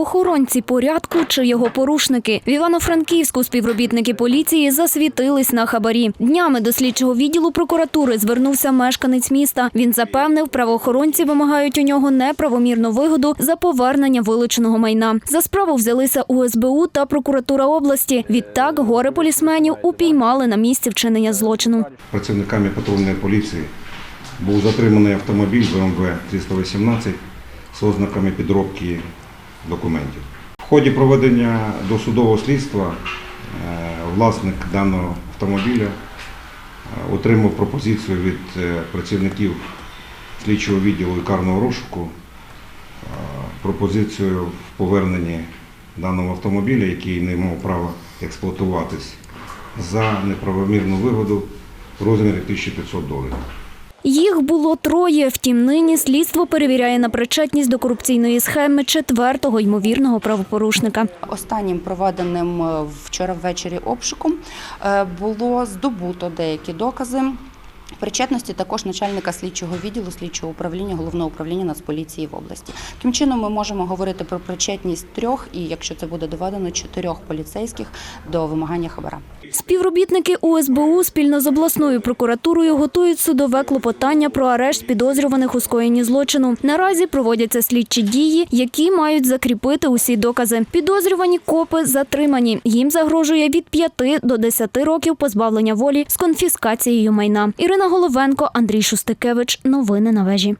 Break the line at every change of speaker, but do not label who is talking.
Охоронці порядку чи його порушники в Івано-Франківську співробітники поліції засвітились на хабарі. Днями до слідчого відділу прокуратури звернувся мешканець міста. Він запевнив, правоохоронці вимагають у нього неправомірну вигоду за повернення вилученого майна. За справу взялися УСБУ та прокуратура області. Відтак горе полісменів упіймали на місці вчинення злочину.
Працівниками патрульної поліції був затриманий автомобіль БМВ 318 з ознаками підробки документів. В ході проведення досудового слідства е, власник даного автомобіля е, отримав пропозицію від е, працівників слідчого відділу і карного розшуку пропозицію в поверненні даного автомобіля, який не мав права експлуатуватись, за неправомірну вигоду в розмірі 1500 доларів.
Їх було троє. Втім, нині слідство перевіряє на причетність до корупційної схеми четвертого ймовірного правопорушника.
Останнім проведеним е, вчора ввечері обшуком е, було здобуто деякі докази. Причетності також начальника слідчого відділу слідчого управління головного управління Нацполіції в області. Таким чином, ми можемо говорити про причетність трьох і, якщо це буде доведено, чотирьох поліцейських до вимагання хабара.
Співробітники УСБУ спільно з обласною прокуратурою готують судове клопотання про арешт підозрюваних у скоєнні злочину. Наразі проводяться слідчі дії, які мають закріпити усі докази. Підозрювані копи затримані. Їм загрожує від 5 до 10 років позбавлення волі з конфіскацією майна. Ірина Головенко, Андрій Шустикевич. Новини на вежі.